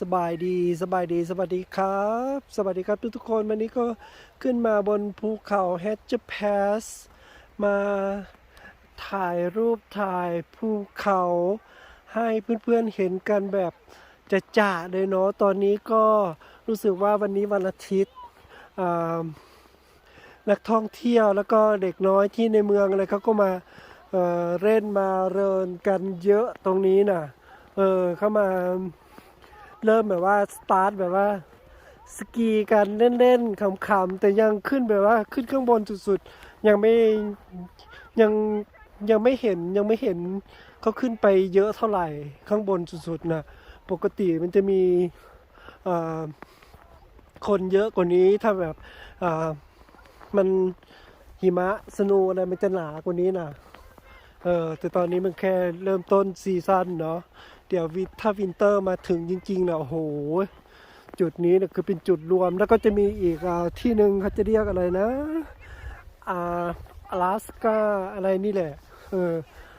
สบายดีสบายดีสวัสดีครับ สวัสดีครับทุกทุกคนวันนี้ก็ขึ้นมาบนภูเขาแฮชเ p าสมาถ่ายรูปถ่ายภูเขาให้เพื่อนๆเห็นกันแบบจะจ่าเลยเนาะตอนนี้ก็รู้สึกว่าวันนี้วันอาทิตย์นักท่องเที่ยวแล้วก็เด็กน้อยที่ในเมืองอะไรเขาก็มาเเล่นมาเรินกันเยอะตรงนี้น่ะเออเข้ามา เริ่มแบบว่าสตาร์ทแบบว่าสกีกันเล่นๆขำๆแต่ยังขึ้นแบบว่าขึ้นข้างบนสุดๆยังไม่ยังยังไม่เห็นยังไม่เห็นเขาขึ้นไปเยอะเท่าไหร่ข้างบนสุดๆนะปกติมันจะมีคนเยอะกว่านี้ถ้าแบบมันหิมะสนว์อะไรมันจะหนากว่านี้นะเออแต่ตอนนี้มันแค่เริ่มต้นซีซั่นเนาะ ดี๋ยววิถ้าวินเตอร์มาถึงจริงๆเนี่ยโอ้โห จุดนี้เนี่ยคือเป็นจุดรวม แล้วก็จะมีอีกอที่หนึ่งเขาจะเรียกอะไรนะอ่าลาสกาอะไรนี่แหละเออ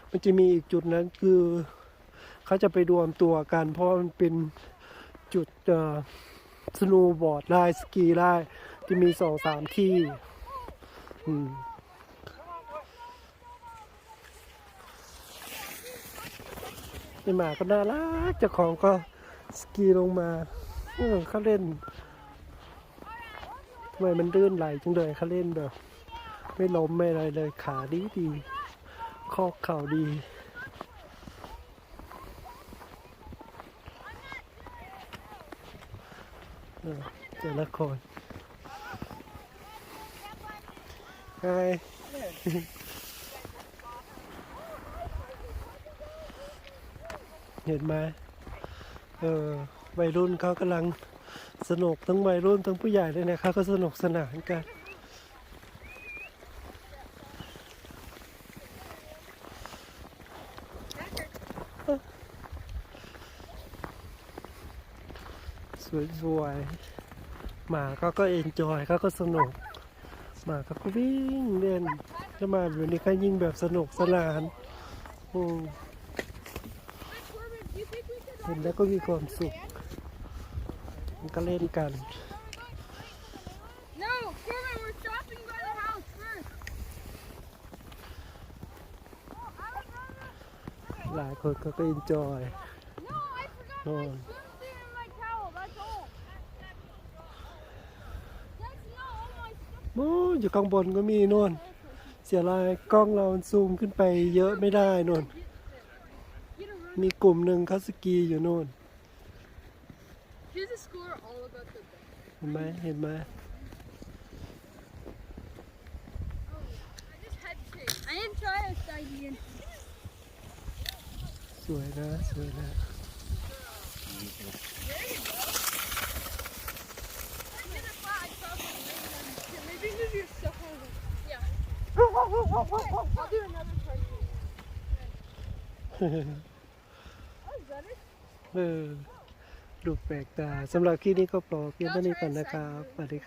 มันจะมีอีกจุดนั้นคือเขาจะไปรวมตัวกันเพราะมันเป็นจุดสโนว์บอร์ดได้สกีได้จะมีสองสามที่ อืม ไอหมาก็น่ารักเจ้าของก็สกีลงมาเออเขาเล่นทำไมมันลื่นไหลจังเลยเขาเล่นแบบ ไม่ล้มไม่อะไรเลยขาดีดีข้อเข่าดีเออละคนไฮ เห็นไหมเออวัยรุ่นเขากำลังสนุกทั้งวัยรุ่นทั้งผู้ใหญ่เลยนะเขาก็สนุกสนานกันสวยๆหมาเขาก็เอนจอยเขาก็สนุก หมาเขาก็วิ่งเล่นถ้ามาแบบนี้ก็ยิ่งแบบสนุกสนานอืม เห็นแล้วก็มีความสุขมันก็เล่นกัน No, Corbin, we're stopping by the house first. หลายคนเขาก็เอนจอย No, I forgot Oh. my swimsuit and my towel. That's all. That's not all my stuff. โอ้อยู่ข้างบนก็มีนู่น เสียลายกล้องเราซูมขึ้นไปเยอะไม่ได้นู่น Get a room. มีกลุ่มหนึ่งเขาสกีอยู่นู่น Here's a score all about the bed. เห็นไหมเห็นไหม I just had to. I didn't try a side again. สวยนะ สวยนะ Maybe move your stuff over. Yeah. I'll do another part. Oh, is that it? เออดูแปลกตาสำหรับคลิปนี้ก็ปลอเพียงเท่านี้ก่อนนะครับสวัสดี